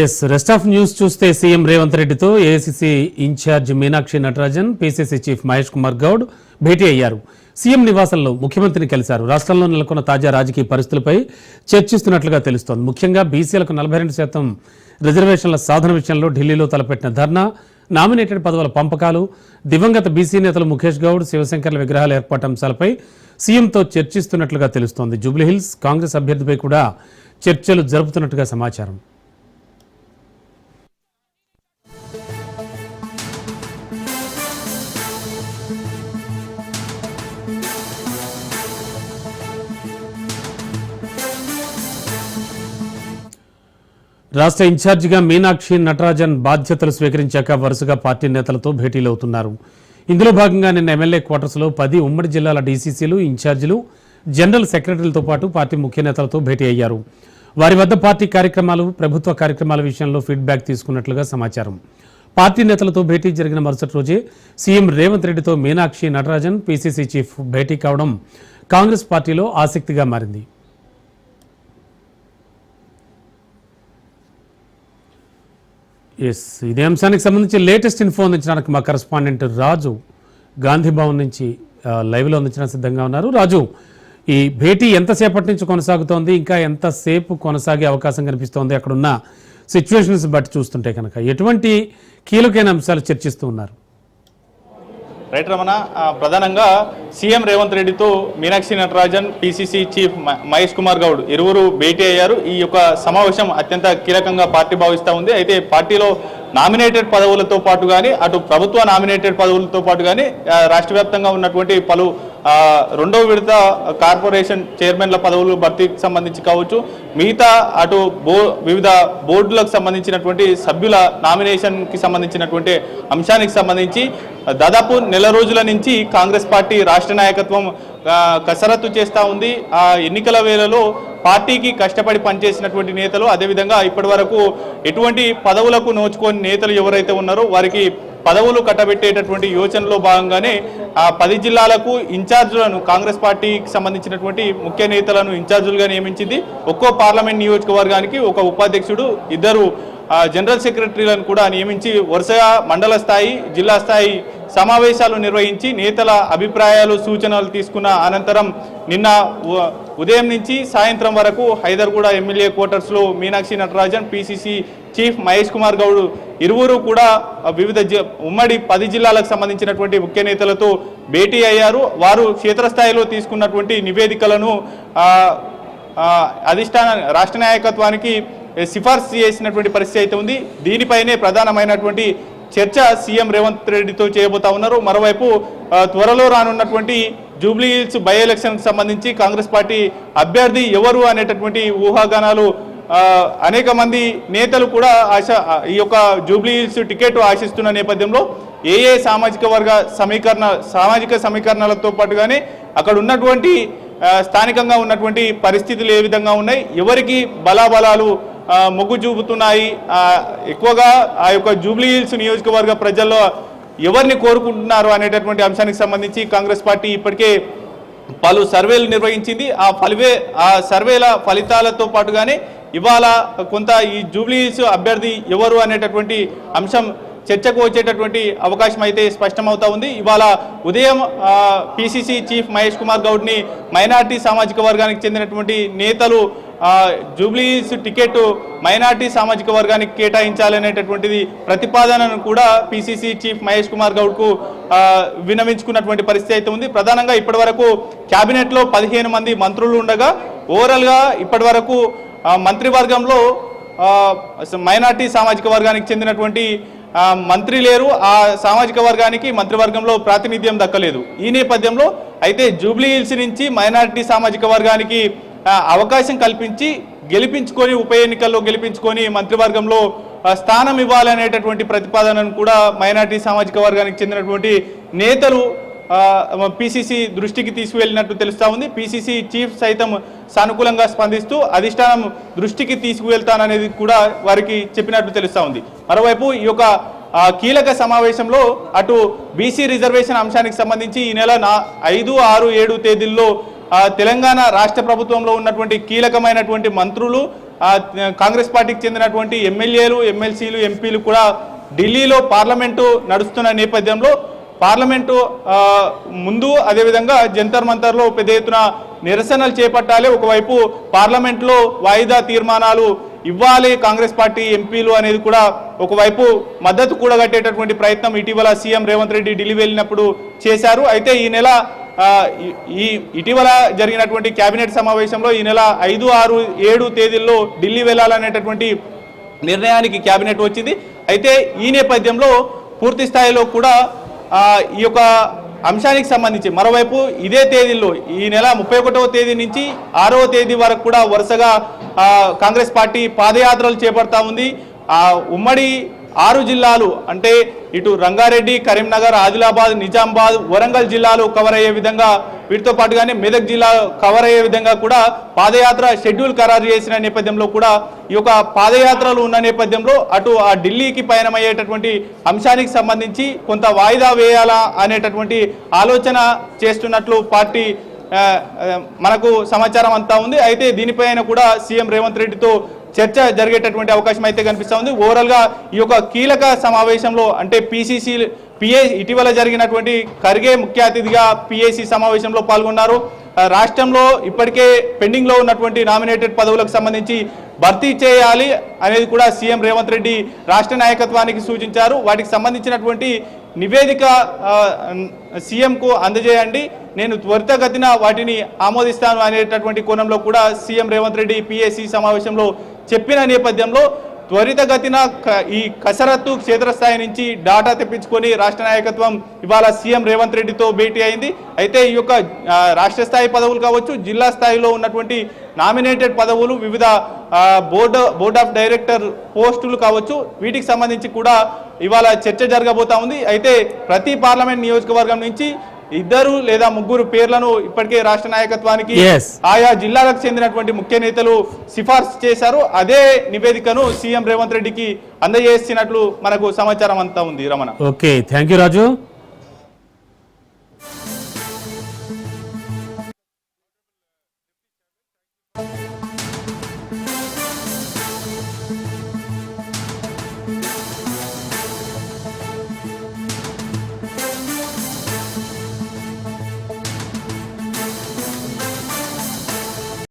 Yes rest of news చూస్తే CM Revanth రెడ్డితో AICC in-charge Meenakshi Natarajan PCC chief Mahesh Kumar Goud భేటీ అయ్యారు. CM నివాసంలో ముఖ్యమంత్రిని కలిశారు. రాష్ట్రంలో నెలకొన్న తాజా రాజకీయ పరిస్థితులపై చర్చిస్తున్నట్లుగా తెలుస్తోంది. ముఖ్యంగా బీసీలకు నలభై రెండు శాతం రిజర్వేషన్ల సాధన విషయంలో ఢిల్లీలో తలపెట్టిన ధర్నా నామినేటెడ్ పదవుల పంపకాలు దివంగత బీసీ నేతలు ముఖేష్ గౌడ్ శివశంకర్ల విగ్రహాల ఏర్పాటు అంశాలపై సీఎంతో చర్చిస్తున్నట్లుగా తెలుస్తోంది. జూబ్లీహిల్స్ కాంగ్రెస్ అభ్యర్థిపై కూడా చర్చలు జరుపుతున్నట్టుగా సమాచారం. రాష్ట్ర ఇన్ఛార్జిగా మీనాక్షి నటరాజన్ బాధ్యతలు స్వీకరించాక వరుసగా పార్టీ నేతలతో భేటీలు అవుతున్నారు ఇందులో భాగంగా నిన్న ఎమ్మెల్యే క్వార్టర్స్లో పది ఉమ్మడి జిల్లాల డీసీసీలు ఇన్ఛార్జీలు జనరల్ సెక్రటరీలతో పాటు పార్టీ ముఖ్య నేతలతో భేటీ అయ్యారు. వారి వద్ద పార్టీ కార్యక్రమాలు ప్రభుత్వ కార్యక్రమాల విషయంలో ఫీడ్బ్యాక్ తీసుకున్నట్లుగా సమాచారం. పార్టీ నేతలతో భేటీ జరిగిన మరుసటి రోజే సీఎం రేవంత్ రెడ్డితో మీనాక్షి నటరాజన్ పీసీసీ చీఫ్ భేటీ కావడం కాంగ్రెస్ పార్టీలో ఆసక్తిగా మారింది. ఎస్ ఇదే అంశానికి సంబంధించి లేటెస్ట్ ఇన్ఫో అందించడానికి మా కరెస్పాండెంట్ రాజు గాంధీ భవన్ నుంచి లైవ్లో అందించడానికి సిద్ధంగా ఉన్నారు. రాజు ఈ భేటీ ఎంతసేపటి నుంచి కొనసాగుతోంది? ఇంకా ఎంతసేపు కొనసాగే అవకాశం కనిపిస్తోంది? అక్కడున్న సిచ్యువేషన్స్ బట్టి చూస్తుంటే కనుక ఎటువంటి కీలకమైన అంశాలు చర్చిస్తూ ఉన్నారు? రైట్ రమణ ప్రధానంగా సీఎం రేవంత్ రెడ్డితో మీనాక్షి నటరాజన్ పిసిసి చీఫ్ మ- మహేష్ కుమార్ గౌడ్ ఇరువురు భేటీ అయ్యారు. ఈ యొక్క సమావేశం అత్యంత కీలకంగా పార్టీ భావిస్తూ ఉంది. అయితే పార్టీలో నామినేటెడ్ పదవులతో పాటు కానీ అటు ప్రభుత్వ నామినేటెడ్ పదవులతో పాటు కానీ రాష్ట్ర వ్యాప్తంగా ఉన్నటువంటి పలు రెండో రెండవ విడత కార్పొరేషన్ చైర్మన్ల పదవులు భర్తీకి సంబంధించి కావచ్చు మిగతా అటు బో వివిధ బోర్డులకు సంబంధించినటువంటి సభ్యుల నామినేషన్కి సంబంధించినటువంటి అంశానికి సంబంధించి దాదాపు నెల రోజుల నుంచి కాంగ్రెస్ పార్టీ రాష్ట్ర నాయకత్వం కసరత్తు చేస్తూ ఉంది. ఆ ఎన్నికల వేళలో పార్టీకి కష్టపడి పనిచేసినటువంటి నేతలు అదేవిధంగా ఇప్పటి వరకు ఎటువంటి పదవులకు నోచుకొని నేతలు ఎవరైతే ఉన్నారో వారికి పదవులు కట్టబెట్టేటటువంటి యోచనలో భాగంగానే ఆ పది జిల్లాలకు ఇన్ఛార్జులను కాంగ్రెస్ పార్టీకి సంబంధించినటువంటి ముఖ్య నేతలను ఇన్ఛార్జులుగా నియమించింది. ఒక్కో పార్లమెంట్ నియోజకవర్గానికి ఒక ఉపాధ్యక్షుడు ఇద్దరు జనరల్ సెక్రటరీలను కూడా నియమించి వరుసగా మండల స్థాయి జిల్లా స్థాయి సమావేశాలు నిర్వహించి నేతల అభిప్రాయాలు సూచనలు తీసుకున్న అనంతరం నిన్న ఉ- ఉదయం నుంచి సాయంత్రం వరకు హైదర్గూడ ఎమ్మెల్యే క్వార్టర్స్లో మీనాక్షి నటరాజన్ పిసిసి చీఫ్ మహేష్ కుమార్ గౌడ్ ఇరువురు కూడా వివిధ ఉమ్మడి పది జిల్లాలకు సంబంధించినటువంటి ముఖ్య నేతలతో భేటీ అయ్యారు. వారు క్షేత్రస్థాయిలో తీసుకున్నటువంటి నివేదికలను అధిష్టాన రాష్ట్ర నాయకత్వానికి సిఫార్సు చేసినటువంటి పరిస్థితి అయితే ఉంది. దీనిపైనే ప్రధానమైనటువంటి చర్చ సీఎం రేవంత్ రెడ్డితో చేయబోతా ఉన్నారు. మరోవైపు త్వరలో రానున్నటువంటి జూబ్లీ హిల్స్ బై ఎలక్షన్కి సంబంధించి కాంగ్రెస్ పార్టీ అభ్యర్థి ఎవరు అనేటటువంటి ఊహాగానాలు అనేక మంది నేతలు కూడా ఆశ ఈ యొక్క జూబ్లీ హిల్స్ టికెట్ ఆశిస్తున్న నేపథ్యంలో ఏ ఏ సామాజిక వర్గ సమీకరణ సామాజిక సమీకరణలతో పాటుగానే అక్కడ ఉన్నటువంటి స్థానికంగా ఉన్నటువంటి పరిస్థితులు ఏ విధంగా ఉన్నాయి ఎవరికి బలాబలాలు మొగ్గు చూపుతున్నాయి ఎక్కువగా ఆ యొక్క జూబ్లీ హిల్స్ నియోజకవర్గ ప్రజల్లో ఎవరిని కోరుకుంటున్నారు అనేటటువంటి అంశానికి సంబంధించి కాంగ్రెస్ పార్టీ ఇప్పటికే పలు సర్వేలు నిర్వహించింది. ఆ ఫలివే ఆ సర్వేల ఫలితాలతో పాటుగానే ఇవాళ కొంత ఈ జూబ్లీస్ అభ్యర్థి ఎవరు అనేటటువంటి అంశం చర్చకు వచ్చేటటువంటి అవకాశం అయితే స్పష్టమవుతా ఉంది. ఇవాళ ఉదయం పిసిసి చీఫ్ మహేష్ కుమార్ గౌడ్ని మైనార్టీ సామాజిక వర్గానికి చెందినటువంటి నేతలు జూబ్లీస్ టికెట్ మైనార్టీ సామాజిక వర్గానికి కేటాయించాలనేటటువంటిది ప్రతిపాదనను కూడా పిసిసి చీఫ్ మహేష్ కుమార్ గౌడ్కు ఆ, పరిస్థితి అయితే ఉంది. ప్రధానంగా ఇప్పటివరకు క్యాబినెట్లో పదిహేను మంది మంత్రులు ఉండగా ఓవరాల్గా ఇప్పటివరకు వరకు మంత్రివర్గంలో మైనార్టీ సామాజిక వర్గానికి చెందినటువంటి మంత్రి లేరు. ఆ సామాజిక వర్గానికి మంత్రివర్గంలో ప్రాతినిధ్యం దక్కలేదు. ఈ నేపథ్యంలో అయితే జూబ్లీ హిల్స్ నుంచి మైనార్టీ సామాజిక వర్గానికి అవకాశం కల్పించి గెలిపించుకొని ఉప ఎన్నికల్లో గెలిపించుకొని మంత్రివర్గంలో స్థానం ఇవ్వాలనేటటువంటి ప్రతిపాదనను కూడా మైనార్టీ సామాజిక వర్గానికి చెందినటువంటి నేతలు పిసిసి దృష్టికి తీసుకువెళ్ళినట్టు తెలుస్తా ఉంది. పిసిసి చీఫ్ సైతం సానుకూలంగా స్పందిస్తూ అధిష్టానం దృష్టికి తీసుకువెళ్తాననేది కూడా వారికి చెప్పినట్టు తెలుస్తా ఉంది. మరోవైపు ఈ యొక్క కీలక సమావేశంలో అటు బీసీ రిజర్వేషన్ అంశానికి సంబంధించి ఈ నెల నా ఐదు ఆరు ఏడు తేదీల్లో తెలంగాణ రాష్ట్ర ప్రభుత్వంలో ఉన్నటువంటి కీలకమైనటువంటి మంత్రులు కాంగ్రెస్ పార్టీకి చెందినటువంటి ఎమ్మెల్యేలు ఎమ్మెల్సీలు ఎంపీలు కూడా ఢిల్లీలో పార్లమెంటు నడుస్తున్న నేపథ్యంలో పార్లమెంటు ముందు అదేవిధంగా జంతర్ మంతర్లో పెద్ద ఎత్తున నిరసనలు చేపట్టాలి. ఒకవైపు పార్లమెంట్లో వాయిదా తీర్మానాలు ఇవ్వాలి కాంగ్రెస్ పార్టీ ఎంపీలు అనేది కూడా ఒకవైపు మద్దతు కూడగట్టేటటువంటి ప్రయత్నం ఇటీవల సీఎం రేవంత్ రెడ్డి ఢిల్లీ వెళ్ళినప్పుడు చేశారు. అయితే ఈ నెల ఈ- ఇటీవల జరిగినటువంటి కేబినెట్ సమావేశంలో ఈ నెల ఐదు ఆరు ఏడు తేదీల్లో ఢిల్లీ వెళ్ళాలనేటటువంటి నిర్ణయానికి కేబినెట్ వచ్చింది. అయితే ఈ నేపథ్యంలో పూర్తి స్థాయిలో కూడా ఈ యొక్క అంశానికి సంబంధించి మరోవైపు ఇదే తేదీల్లో ఈ నెల ముప్పై ఒకటవ తేదీ నుంచి ఆరవ తేదీ వరకు కూడా వరుసగా కాంగ్రెస్ పార్టీ పాదయాత్రలు చేపడతా ఉంది. ఆ ఉమ్మడి ఆరు జిల్లాలు అంటే ఇటు రంగారెడ్డి కరీంనగర్ ఆదిలాబాద్ నిజామాబాద్ వరంగల్ జిల్లాలు కవర్ అయ్యే విధంగా వీటితో పాటుగానే మెదక్ జిల్లా కవర్ అయ్యే విధంగా కూడా పాదయాత్ర షెడ్యూల్ ఖరారు చేసిన నేపథ్యంలో కూడా ఈ యొక్క పాదయాత్రలు ఉన్న నేపథ్యంలో అటు ఆ ఢిల్లీకి పయనమయ్యేటటువంటి అంశానికి సంబంధించి కొంత వాయిదా వేయాలా అనేటటువంటి ఆలోచన చేస్తున్నట్లు పార్టీ మనకు సమాచారం అంతా ఉంది. అయితే దీనిపైన కూడా సీఎం రేవంత్ రెడ్డితో చర్చ జరిగేటటువంటి అవకాశం అయితే కనిపిస్తూ ఉంది. ఓవరాల్గా ఈ యొక్క కీలక సమావేశంలో అంటే పిసిసి పిఏ ఇటీవల జరిగినటువంటి ఖర్గే ముఖ్య అతిథిగా పిఏసీ సమావేశంలో పాల్గొన్నారు. రాష్ట్రంలో ఇప్పటికే పెండింగ్లో ఉన్నటువంటి నామినేటెడ్ పదవులకు సంబంధించి భర్తీ చేయాలి అనేది కూడా సీఎం రేవంత్ రెడ్డి రాష్ట్ర నాయకత్వానికి సూచించారు. వాటికి సంబంధించినటువంటి నివేదిక సీఎంకు అందజేయండి. నేను త్వరితగతిన వాటిని ఆమోదిస్తాను అనేటటువంటి కోణంలో కూడా సీఎం రేవంత్ రెడ్డి పిఏసీ సమావేశంలో చెప్పిన నేపథ్యంలో త్వరితగతిన ఈ కసరత్తు క్షేత్రస్థాయి నుంచి డాటా తెప్పించుకొని రాష్ట్ర నాయకత్వం ఇవాళ సీఎం రేవంత్ రెడ్డితో భేటీ అయింది. అయితే ఈ యొక్క రాష్ట్ర స్థాయి పదవులు కావచ్చు జిల్లా స్థాయిలో ఉన్నటువంటి నామినేటెడ్ పదవులు వివిధ బోర్డు బోర్డ్ ఆఫ్ డైరెక్టర్ పోస్టులు కావచ్చు వీటికి సంబంధించి కూడా ఇవాళ చర్చ జరగబోతా ఉంది. అయితే ప్రతి పార్లమెంట్ నియోజకవర్గం నుంచి ఇద్దరు లేదా ముగ్గురు పేర్లను ఇప్పటికే రాష్ట్ర నాయకత్వానికి. ఆయా జిల్లాలకు చెందినటువంటి ముఖ్య నేతలు సిఫార్సు చేశారు. అదే నివేదికను సీఎం రేవంత్ రెడ్డికి అందజేసినట్లు మనకు సమాచారం అంతా ఉంది. రమణ. ఓకే థ్యాంక్ రాజు